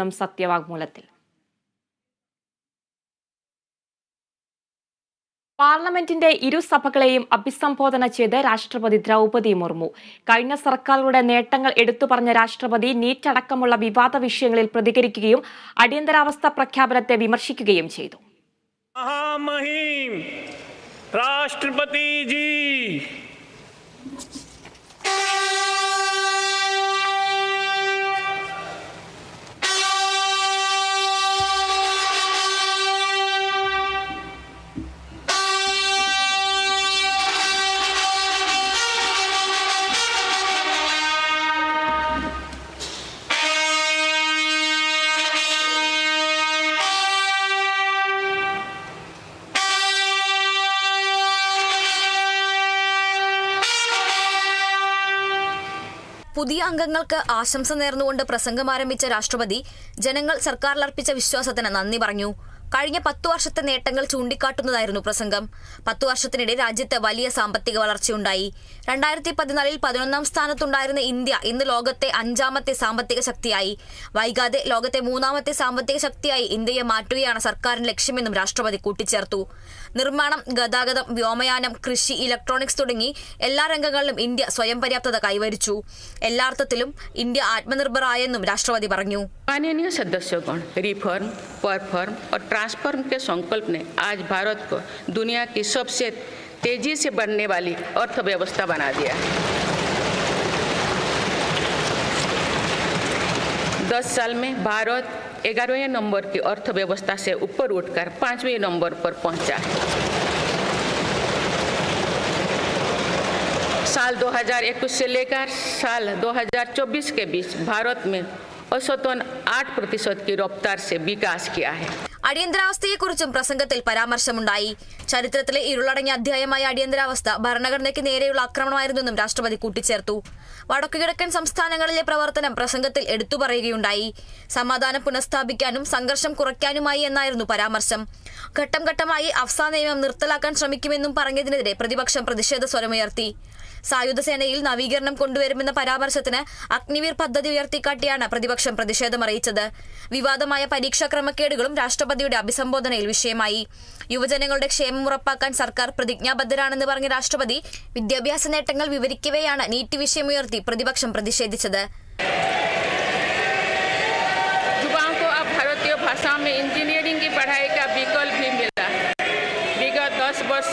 നം സത്യവാങ്മൂലത്തിൽ. പാർലമെന്റിന്റെ ഇരുസഭകളെയും അഭിസംബോധന ചെയ്ത് രാഷ്ട്രപതി ദ്രൗപതി മുർമു. കഴിഞ്ഞ സർക്കാരുകളുടെ നേട്ടങ്ങൾ എടുത്തു പറഞ്ഞ രാഷ്ട്രപതി നീറ്റ് അടക്കമുള്ള വിവാദ വിഷയങ്ങളിൽ പ്രതികരിക്കുകയും അടിയന്തരാവസ്ഥ പ്രഖ്യാപനത്തെ വിമർശിക്കുകയും ചെയ്തു. രാഷ്ട്രപതി പുതിയ അംഗങ്ങൾക്ക് ആശംസ നേർന്നുകൊണ്ട് പ്രസംഗം ആരംഭിച്ച രാഷ്ട്രപതി ജനങ്ങൾ സർക്കാരിൽ അർപ്പിച്ച വിശ്വാസത്തിന് നന്ദി പറഞ്ഞു. കഴിഞ്ഞ പത്തു വർഷത്തെ നേട്ടങ്ങൾ ചൂണ്ടിക്കാട്ടുന്നതായിരുന്നു പ്രസംഗം. പത്തു വർഷത്തിനിടെ രാജ്യത്ത് വലിയ സാമ്പത്തിക വളർച്ചയുണ്ടായി. രണ്ടായിരത്തി പതിനാലിൽ പതിനൊന്നാം സ്ഥാനത്തുണ്ടായിരുന്ന ഇന്ത്യ ഇന്ന് ലോകത്തെ അഞ്ചാമത്തെ സാമ്പത്തിക ശക്തിയായി. വൈകാതെ ലോകത്തെ മൂന്നാമത്തെ സാമ്പത്തിക ശക്തിയായി ഇന്ത്യയെ മാറ്റുകയാണ് സർക്കാരിന്റെ ലക്ഷ്യമെന്നും രാഷ്ട്രപതി കൂട്ടിച്ചേർത്തു. നിർമ്മാണം ഗതാഗതം വ്യോമയാനം കൃഷി ഇലക്ട്രോണിക്സ് തുടങ്ങി എല്ലാ രംഗങ്ങളിലും ഇന്ത്യ സ്വയം പര്യാപ്തത കൈവരിച്ചു. എല്ലാർത്ഥത്തിലും ഇന്ത്യ ആത്മനിർഭറായെന്നും രാഷ്ട്രപതി പറഞ്ഞു. माननीय सदस्यगण रिफॉर्म परफॉर्म और ट्रांसफॉर्म के संकल्प ने आज भारत को दुनिया की सबसे तेज़ी से बढ़ने वाली अर्थव्यवस्था बना दिया है। दस साल में भारत ग्यारहवें नंबर की अर्थव्यवस्था से ऊपर उठकर पाँचवें नंबर पर पहुँचा है। साल 2021 से लेकर साल 2024 के बीच भारत में औसतन आठ प्रतिशत की रफ्तार से विकास किया है। അടിയന്തരാവസ്ഥയെക്കുറിച്ചും പ്രസംഗത്തിൽ പരാമർശമുണ്ടായി. ചരിത്രത്തിലെ ഇരുളടങ്ങിയ അധ്യായമായ അടിയന്തരാവസ്ഥ ഭരണഘടനയ്ക്ക് നേരെയുള്ള ആക്രമണമായിരുന്നെന്നും രാഷ്ട്രപതി കൂട്ടിച്ചേർത്തു. വടക്കുകിഴക്കൻ സംസ്ഥാനങ്ങളിലെ പ്രവർത്തനം പ്രസംഗത്തിൽ എടുത്തു പറയുകയുണ്ടായി. സമാധാനം പുനഃസ്ഥാപിക്കാനും സംഘർഷം കുറയ്ക്കാനുമായി എന്നായിരുന്നു പരാമർശം. ഘട്ടം ഘട്ടമായി അഫ്സ നിയമം നിർത്തലാക്കാൻ ശ്രമിക്കുമെന്നും പറഞ്ഞതിനെതിരെ പ്രതിപക്ഷം പ്രതിഷേധ സ്വരമുയർത്തി. സായുധ സേനയിൽ നവീകരണം കൊണ്ടുവരുമെന്ന പരാമർശത്തിന് അഗ്നിവീർ പദ്ധതി ഉയർത്തിക്കാട്ടിയാണ് പ്രതിപക്ഷം പ്രതിഷേധമറിയിച്ചത് വിവാദമായ പരീക്ഷാ ക്രമക്കേടുകളും രാഷ്ട്രപതിയുടെ അഭിസംബോധനയിൽ വിഷയമായി യുവജനങ്ങളുടെ ക്ഷേമം ഉറപ്പാക്കാൻ സർക്കാർ പ്രതിജ്ഞാബദ്ധരാണെന്ന് പറഞ്ഞ രാഷ്ട്രപതി വിദ്യാഭ്യാസ നേട്ടങ്ങൾ വിവരിക്കവെയാണ് നീറ്റ് വിഷയമുയർത്തി പ്രതിപക്ഷം പ്രതിഷേധിച്ചത് युवाओं को अब भारतीय भाषा में इंजीनियरिंग की पढ़ाई का विकल्प भी मिला विगत दस वर्ष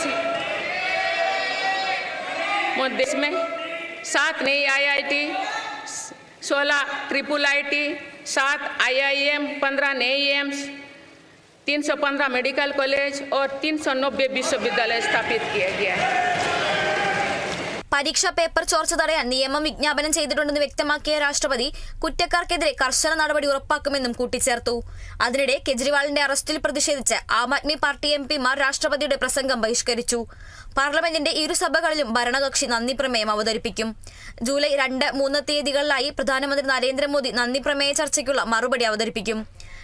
में देश में सात नई आईआईटी, सोलह ट्रिपल आईटी, सात आईआईएम, पंद्रह नए एम्स तीन सौ पंद्रह मेडिकल कॉलेज और तीन सौ नब्बे विश्वविद्यालय स्थापित किया गया है പരീക്ഷാ പേപ്പർ ചോർച്ച തടയാൻ നിയമം വിജ്ഞാപനം ചെയ്തിട്ടുണ്ടെന്ന് വ്യക്തമാക്കിയ രാഷ്ട്രപതി കുറ്റക്കാർക്കെതിരെ കർശന നടപടി ഉറപ്പാക്കുമെന്നും കൂട്ടിച്ചേർത്തു അതിനിടെ കെജ്രിവാളിന്റെ അറസ്റ്റിൽ പ്രതിഷേധിച്ച് ആം ആദ്മി പാർട്ടി എം പിമാർ രാഷ്ട്രപതിയുടെ പ്രസംഗം ബഹിഷ്കരിച്ചു പാർലമെന്റിന്റെ ഇരുസഭകളിലും ഭരണകക്ഷി നന്ദി പ്രമേയം അവതരിപ്പിക്കും ജൂലൈ രണ്ട് മൂന്ന് തീയതികളിലായി പ്രധാനമന്ത്രി നരേന്ദ്രമോദി നന്ദി പ്രമേയ ചർച്ചയ്ക്കുള്ള മറുപടി അവതരിപ്പിക്കും